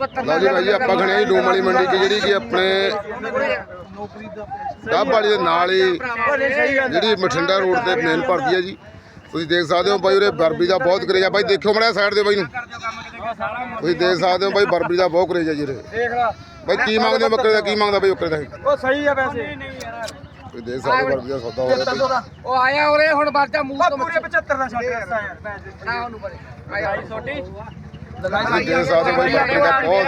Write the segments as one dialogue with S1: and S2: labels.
S1: ਲਓ ਜੀ ਭਾਈ ਜੀ ਆਪਾਂ ਖੜੇ ਆ ਜੀ ਡੂਮ ਵਾਲੀ ਮੰਡੀ 'ਚ ਜਿਹੜੀ ਕਿ ਆਪਣੇ ਡੱਬ ਵਾਲੀ ਦੇ ਨਾਲ ਹੀ ਜਿਹੜੀ ਮਠਿੰਡਾ ਰੋਡ ਤੇ ਮੇਨ ਭਰਦੀ ਹੈ ਜੀ। ਤੁਸੀਂ ਦੇਖ ਸਕਦੇ ਹੋ ਬਾਈ ਉਰੇ ਬਰਬਰੀ ਦਾ ਬਹੁਤ ਕਰੇਜ ਆ। ਬਾਈ ਦੇਖਿਓ ਮੜਿਆ ਸਾਈਡ ਦੇ ਬਾਈ ਨੂੰ। ਤੁਸੀਂ ਦੇਖ ਸਕਦੇ ਹੋ ਬਾਈ ਬਰਬਰੀ ਦਾ ਬਹੁਤ ਕਰੇਜ ਆ ਜੀ
S2: ਦੇਖ ਲਾ।
S1: ਬਾਈ ਕੀ ਮੰਗਦੇ ਹੋ ਬੱਕਰੇ ਦਾ? ਕੀ ਮੰਗਦਾ ਬਾਈ ਬੱਕਰੇ ਦਾ?
S2: ਉਹ ਸਹੀ ਆ ਵੈਸੇ।
S1: ਤੁਸੀਂ ਦੇਖ ਸਕਦੇ ਹੋ ਬਰਬਰੀ ਦਾ ਸੌਦਾ ਹੋ ਰਿਹਾ
S3: ਉਹ ਆਇਆ ਉਰੇ ਹੁਣ ਬਾਜਾ ਮੂੰਹ ਤੋਂ
S2: ਪੂਰੇ 75 ਦਾ ਛੱਡ ਦਿੱਤਾ ਯਾਰ।
S3: ਨਾ ਉਹਨੂੰ ਪਰੇ। ਆਇਆ। ਛੋਟੀ
S1: ਤੁਸੀਂ ਸਕਦੇ ਹੋ ਦਾ ਬਹੁਤ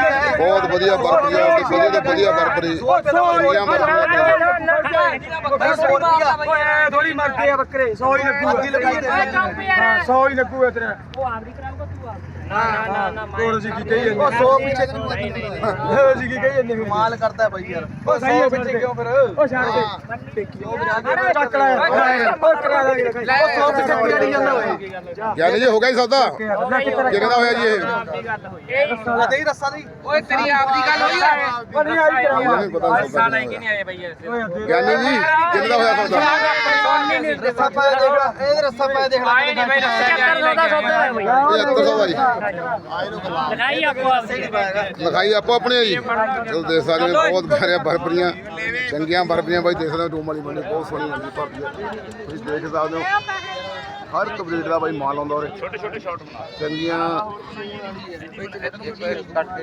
S1: ਹੈ ਬਹੁਤ ਵਧੀਆ ਬਰਬਰੀ ਆ ਤੇ ਵਧੀਆ ਤੋਂ ਵਧੀਆ ਬਰਬਰੀ ਚੰਗੀਆਂ ਬਰਬਰੀਆਂ
S2: ਓਏ ਥੋੜੀ ਮਰਦੇ ਆ ਬੱਕਰੇ 100 ਹੀ ਲੱਗੂਗਾ ਹਾਂ 100 ਹੀ ਲੱਗੂਗਾ ਤੇਰਾ
S3: ਨਾ ਨਾ ਨਾ
S2: ਕੋਲ ਸੀ ਕੀ ਕਹੀ ਜਾਂਦੇ ਉਹ 100 ਪਿੱਛੇ ਕਿਉਂ ਸੀ ਕੀ ਕਹੀ ਜਾਂਦੇ ਮਾਲ ਕਰਦਾ ਬਾਈ ਯਾਰ ਉਹ ਸਹੀ ਹੈ ਪਿੱਛੇ ਕਿਉਂ ਫਿਰ ਉਹ ਛੱਡ ਦੇ ਉਹ 100 ਪਿੱਛੇ ਕੀ ਲੜੀ ਜਾਂਦਾ ਓਏ
S1: ਗਿਆਨੀ ਜੀ ਹੋ ਗਿਆ ਜੀ ਸੌਦਾ? ਕਿੰਨੇ ਦਾ ਹੋਇਆ ਜੀ ਇਹ?
S2: ਦੇ ਰੱਸਾ ਦੀ
S3: ਓਏ ਤੇਰੀ ਆਪ ਦੀ ਗੱਲ ਹੋਈ ਆ।
S2: ਉਹ ਨਹੀਂ ਆਈ
S1: ਨਹੀਂ ਪਤਾ ਸੌਦਾ ਕਿੰਨੇ ਦਾ ਹੋਇਆ। ਗਿਆਨੀ ਜੀ ਕਿੰਨੇ ਦਾ ਹੋਇਆ ਸੌਦਾ?
S2: ਰੱਸਾ ਪਾਇਆ ਦੇਖ ਇਹ ਰੱਸਾ ਪਾਇਆ ਦੇਖ ਲੈ ਨਹੀਂ ਬਈ
S1: ਇਹ 7100 ਵਾਰੀ
S4: ਲਗਾਈ ਆਪੋ ਆਪਣੀ।
S1: ਲਿਖਾਈ ਆਪੋ ਆਪਣੇ ਆ ਜੀ। ਚਲੋ ਦੇਖ ਸਕਦੇ ਬਹੁਤ ਪਿਆਰੀਆਂ ਬਰਬਰੀਆਂ ਚੰਗੀਆਂ ਬਰਬਰੀਆਂ ਬਾਈ ਦੇਖ ਸਕਦੇ ਹੋ ਡੂਮ ਵਾਲੀ ਮੰਡੀ ਬਹੁਤ ਸੋਹਣੀ ਮੰਡੀ ਭਰਦੀ ਹੈ। ਤੁਸੀਂ ਦੇਖ ਸਕਦੇ ਹੋ ਹਰ ਕੰਪਲੀਟ ਦਾ ਬਾਈ ਮਾਲ ਆਉਂਦਾ ਉਰੇ। ਛੋਟੇ ਛੋਟੇ ਸ਼ਾਟ ਚੰਗੀਆਂ